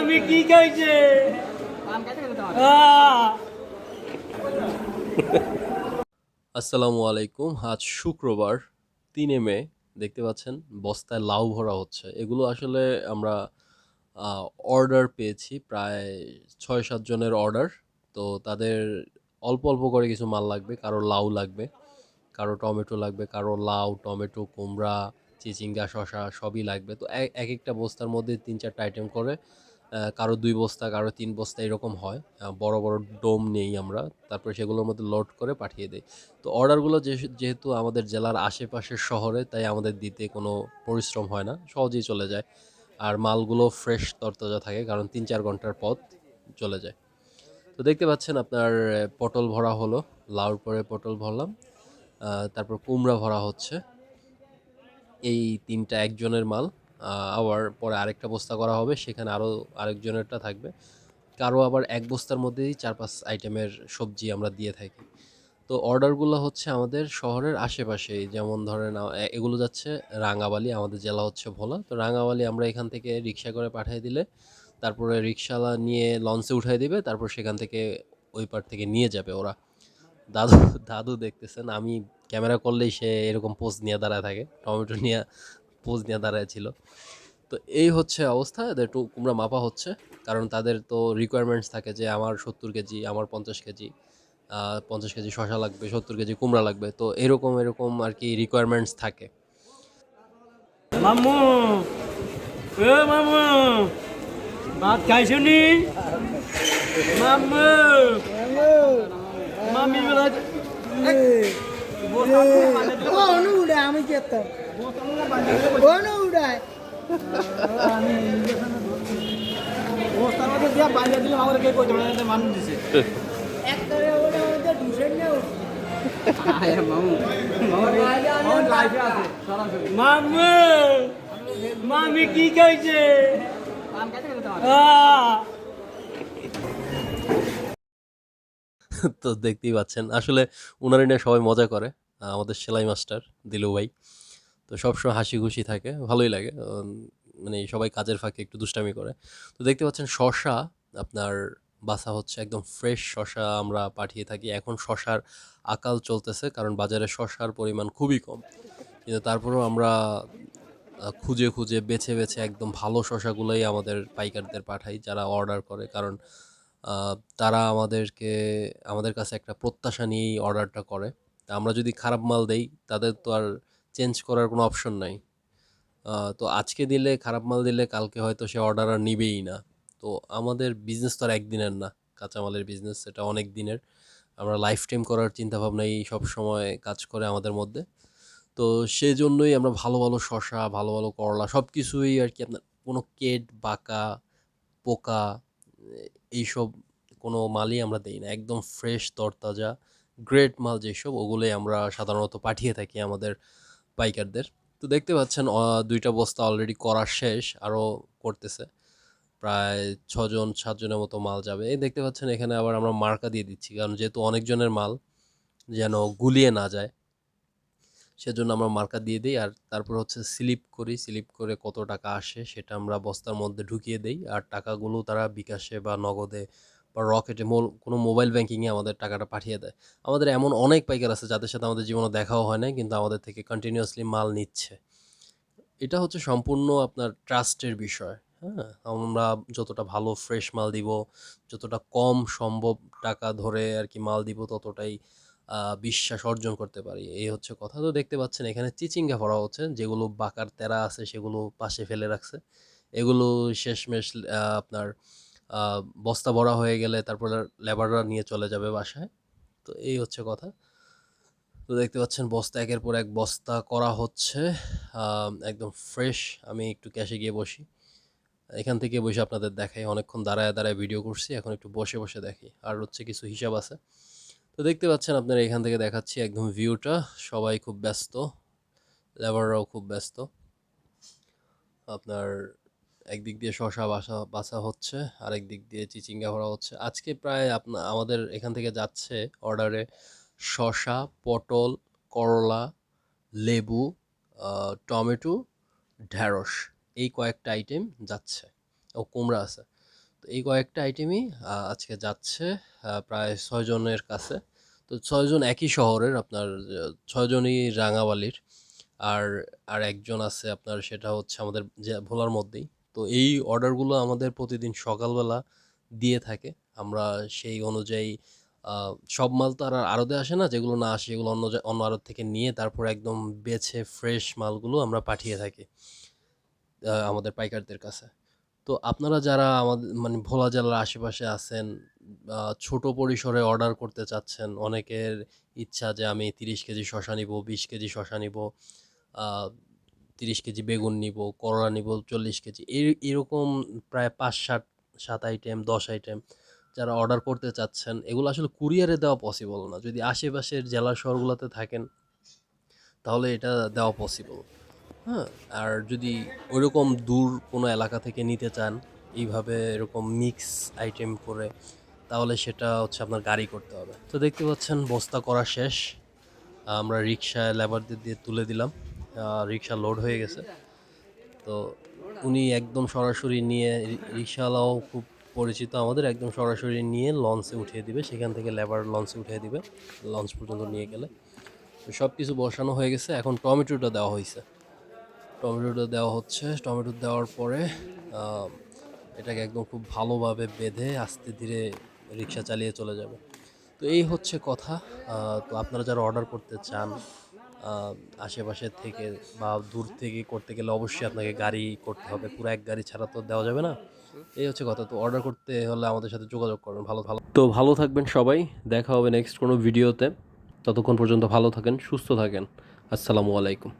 আমি কি আসসালামু আলাইকুম। আজ শুক্রবার, তিনে মে, দেখতে পাচ্ছেন, বস্তায় লাউ ভরা হচ্ছে। এগুলো আসলে আমরা অর্ডার পেয়েছি প্রায় ছয় সাত জনের অর্ডার তো তাদের অল্প অল্প করে কিছু মাল লাগবে কারও লাউ লাগবে। কারও টমেটো লাগবে, কারও লাউ, টমেটো, কুমড়া, চিচিঙ্গা শশা সবই লাগবে। তো এক এক একটা বস্তার মধ্যে তিন চারটা আইটেম করে কারও দুই বস্তা, কারও তিন বস্তা এরকম হয়। বড় বড় ডোম নেই আমরা। তারপরে সেগুলোর মধ্যে লোড করে পাঠিয়ে দিই। তো অর্ডারগুলো যেহেতু আমাদের জেলার আশেপাশের শহরে, তাই আমাদের দিতে কোনো পরিশ্রম হয় না। সহজেই চলে যায়। আর মালগুলো ফ্রেশ তরতাজা থাকে, কারণ তিন চার ঘণ্টার পথ চলে যায়। তো দেখতে পাচ্ছেন আপনার পটল ভরা হলো। লাউর পরে পটল ভরলাম। তারপর কুমড়া ভরা হচ্ছে। এই তিনটা একজনের মাল আবার পরে আরেকটা বস্তা করা হবে, সেখানে আরও আরেকজনেরটা থাকবে। কারও আবার এক বস্তার মধ্যেই চার পাঁচ আইটেমের সবজি আমরা দিয়ে থাকি। তো অর্ডারগুলো হচ্ছে আমাদের শহরের আশেপাশেই যেমন ধরেন এগুলো যাচ্ছে রাঙাবালি আমাদের জেলা হচ্ছে ভোলা। তো রাঙাবালি আমরা এখান থেকে রিক্সা করে পাঠিয়ে দিলে, তারপরে রিক্সাওয়ালা নিয়ে লঞ্চে উঠাই দিবে, তারপর সেখান থেকে ওই পার থেকে নিয়ে যাবে ওরা। দাদু দাদু দেখতেছেন, আমি ক্যামেরা করলেই সে এরকম পোজ নিয়ে দাঁড়ায় থাকে টমেটো নিয়ে পোজ নিয়ে দাঁড়ায় ছিল তো এই হচ্ছে অবস্থা এদের কুমড়া মাপা হচ্ছে কারণ তাদের তো রিকোয়ারমেন্টস থাকে যে আমার সত্তর কেজি আমার পঞ্চাশ কেজি পঞ্চাশ কেজি শশা লাগবে সত্তর কেজি কুমড়া লাগবে তো এরকম এরকম আর কি রিকোয়ারমেন্টস থাকে মামু এ মামু ভাত মামু মামি ও অনুগুড়ে আমি যেতাম অনুগুড়ায় বস্তার মধ্যে দিয়া বাইরে দিলে আমাদের কে কই ধরে মানুষ দিছে একবারে ওটা ওটা ঢুসেন না মামু মামি কি খাইছে আহ তো দেখতেই পাচ্ছেন। আসলে উনারা নিয়ে সবাই মজা করে আমাদের সেলাই মাস্টার দিলু ভাই। তো সবসময় হাসি খুশি থাকে, ভালোই লাগে। মানে সবাই কাজের ফাঁকে একটু দুষ্টামি করে। তো দেখতে পাচ্ছেন শশা, আপনার বাসা হচ্ছে একদম ফ্রেশ শশা আমরা পাঠিয়ে থাকি। এখন শশার আকাল চলতেছে, কারণ বাজারে শশার পরিমাণ খুবই কম। কিন্তু তারপরেও আমরা খুঁজে খুঁজে, বেছে বেছে একদম ভালো শশাগুলোই আমাদের পাইকারদের পাঠাই, যারা অর্ডার করে। কারণ তারা আমাদেরকে, আমাদের কাছে একটা প্রত্যাশা নিয়েই অর্ডারটা করে। তা আমরা যদি খারাপ মাল দেই, তাদের তো আর চেঞ্জ করার কোনো অপশন নাই। তো আজকে দিলে, খারাপ মাল দিলে কালকে হয়তো সে অর্ডার আর নিবেই না। তো আমাদের বিজনেস তো আর একদিনের না, কাঁচামালের বিজনেস সেটা অনেক দিনের। আমরা লাইফ টাইম করার চিন্তাভাবনাই সব সময় কাজ করে আমাদের মধ্যে। তো সেজন্যই আমরা ভালো ভালো শশা ভালো ভালো করলা সব কিছুই আর কি আপনার কোনো কেট, বাঁকা, পোকা এইসব কোনো মালই আমরা দেই না। একদম ফ্রেশ তরতাজা গ্রেট মাল যেসব, ওগুলোই আমরা সাধারণত পাঠিয়ে থাকি আমাদের পাইকারদের। তো দেখতে পাচ্ছেন দুইটা বস্তা অলরেডি করা শেষ, আরও করতেছে। প্রায় ছজন, সাতজনের মতো মাল যাবে। এই দেখতে পাচ্ছেন, এখানে আবার আমরা মার্কা দিয়ে দিচ্ছি, কারণ যেহেতু অনেকজনের মাল যেন গুলিয়ে না যায় সেজন্য আমরা মার্কা দিয়ে দিই। আর তারপর হচ্ছে স্লিপ করি। স্লিপ করে কত টাকা আসে সেটা আমরা বস্তার মধ্যে ঢুকিয়ে দেই। আর টাকাগুলো তারা বিকাশে বা নগদে বা রকেটে মোল, কোনো মোবাইল ব্যাঙ্কিংয়ে আমাদের টাকাটা পাঠিয়ে দেয়। আমাদের এমন অনেক পাইকার আছে যাদের সাথে আমাদের জীবনে দেখাও হয় না কিন্তু আমাদের থেকে কন্টিনিউয়াসলি মাল নিচ্ছে। এটা হচ্ছে সম্পূর্ণ আপনার ট্রাস্টের বিষয়। হ্যাঁ? আমরা যতটা ভালো ফ্রেশ মাল দিব, যতটা কম সম্ভব টাকা ধরে আর কি মাল দিব, ততটাই বিশ্বাস অর্জন করতে পারি। এই হচ্ছে কথা। তো দেখতে পাচ্ছেন এখানে চিচিঙ্গা ভরা হচ্ছে। যেগুলো বাঁকার তেরা আছে সেগুলো পাশে ফেলে রাখছে। এগুলো শেষমেশ আপনার বস্তা ভরা হয়ে গেলে তারপরে লেবাররা নিয়ে চলে যাবে বাসায়। তো এই হচ্ছে কথা। তো দেখতে পাচ্ছেন বস্তা একের পর এক বস্তা করা হচ্ছে। একদম ফ্রেশ। আমি একটু ক্যাশে গিয়ে বসি। এখান থেকে বসে আপনাদের দেখাই। অনেকক্ষণ দাঁড়ায় দাঁড়ায় ভিডিও করছি। এখন একটু বসে বসে দেখি। আর হচ্ছে কিছু হিসাব আছে। তো দেখতে পাচ্ছেন আপনারা এখান থেকে দেখাচ্ছি একদম ভিউটা। সবাই খুব ব্যস্ত, লেবাররাও খুব ব্যস্ত। আপনার একদিক দিয়ে শশা বাসা বাসা হচ্ছে আরেক দিক দিয়ে চিচিঙ্গা ভরা হচ্ছে। আজকে প্রায় আপনা, আমাদের এখান থেকে যাচ্ছে অর্ডারে শশা, পটল, করলা, লেবু টমেটো ঢ্যাঁড়স এই কয়েকটা আইটেম যাচ্ছে। ও কুমড়া আছে। এই কয়েকটা আইটেমই আজকে যাচ্ছে প্রায় ছয়জনের কাছে। তো ছয়জন একই শহরের আপনার ছয়জনই রাঙাবালির। আর আর একজন আছে আপনার, সেটা হচ্ছে আমাদের ভোলার মধ্যেই। তো এই অর্ডারগুলো আমাদের প্রতিদিন সকালবেলা দিয়ে থাকে। আমরা সেই অনুযায়ী সব মাল তো আর আড়তে আসে না। যেগুলো না আসে এগুলো অন্য অন্য আড়ত থেকে নিয়ে তারপর একদম বেছে ফ্রেশ মালগুলো আমরা পাঠিয়ে থাকি আমাদের পাইকারদের কাছে। তো আপনারা যারা আমাদের মানে ভোলা জেলার আশেপাশে আছেন ছোট পরিসরে অর্ডার করতে চাচ্ছেন, অনেকের ইচ্ছা যে আমি তিরিশ কেজি শশা নিব, বিশ কেজি শশা নিব তিরিশ কেজি বেগুন নিব, করলা নিব, চল্লিশ কেজি এরকম প্রায় পাঁচ, সাত সাত আইটেম দশ আইটেম যারা অর্ডার করতে চাচ্ছেন, এগুলো আসলে কুরিয়ারে দেওয়া পসিবল না। যদি আশেপাশের জেলা শহরগুলোতে থাকেন, তাহলে এটা দেওয়া পসিবল হ্যাঁ আর যদি ওইরকম দূর কোনো এলাকা থেকে নিতে চান, এইভাবে এরকম মিক্স আইটেম করে, তাহলে সেটা হচ্ছে আপনার গাড়ি করতে হবে। তো দেখতে পাচ্ছেন, বস্তা করা শেষ। আমরা রিক্সায় লেবারদের দিয়ে তুলে দিলাম। রিক্সা লোড হয়ে গেছে। তো উনি একদম সরাসরি নিয়ে, রিক্সাওয়ালাও খুব পরিচিত আমাদের, একদম সরাসরি নিয়ে লঞ্চে উঠিয়ে দিবে। সেখান থেকে লেবার লঞ্চে উঠিয়ে দিবে। লঞ্চ পর্যন্ত নিয়ে গেলে। তো সব কিছু বসানো হয়ে গেছে। এখন টমেটোটা দেওয়া হয়েছে। টমেটোটা দেওয়া হচ্ছে। টমেটো দেওয়ার পরে এটাকে একদম খুব ভালোভাবে বেঁধে আস্তে ধীরে রিক্সা চালিয়ে চলে যাবে। তো এই হচ্ছে কথা। তো আপনারা যারা অর্ডার করতে চান আশেপাশে থেকে বা দূর থেকে করতে গেলে অবশ্যই আপনাকে গাড়ি করতে হবে। পুরো এক গাড়ি ছাড়া তো দেওয়া যাবে না। এই হচ্ছে কথা। তো অর্ডার করতে হলে আমাদের সাথে যোগাযোগ করবেন ভালো ভালো। তো ভালো থাকবেন সবাই। দেখা হবে নেক্সট কোনো ভিডিওতে। ততক্ষণ পর্যন্ত ভালো থাকেন, সুস্থ থাকেন। আসসালামু আলাইকুম।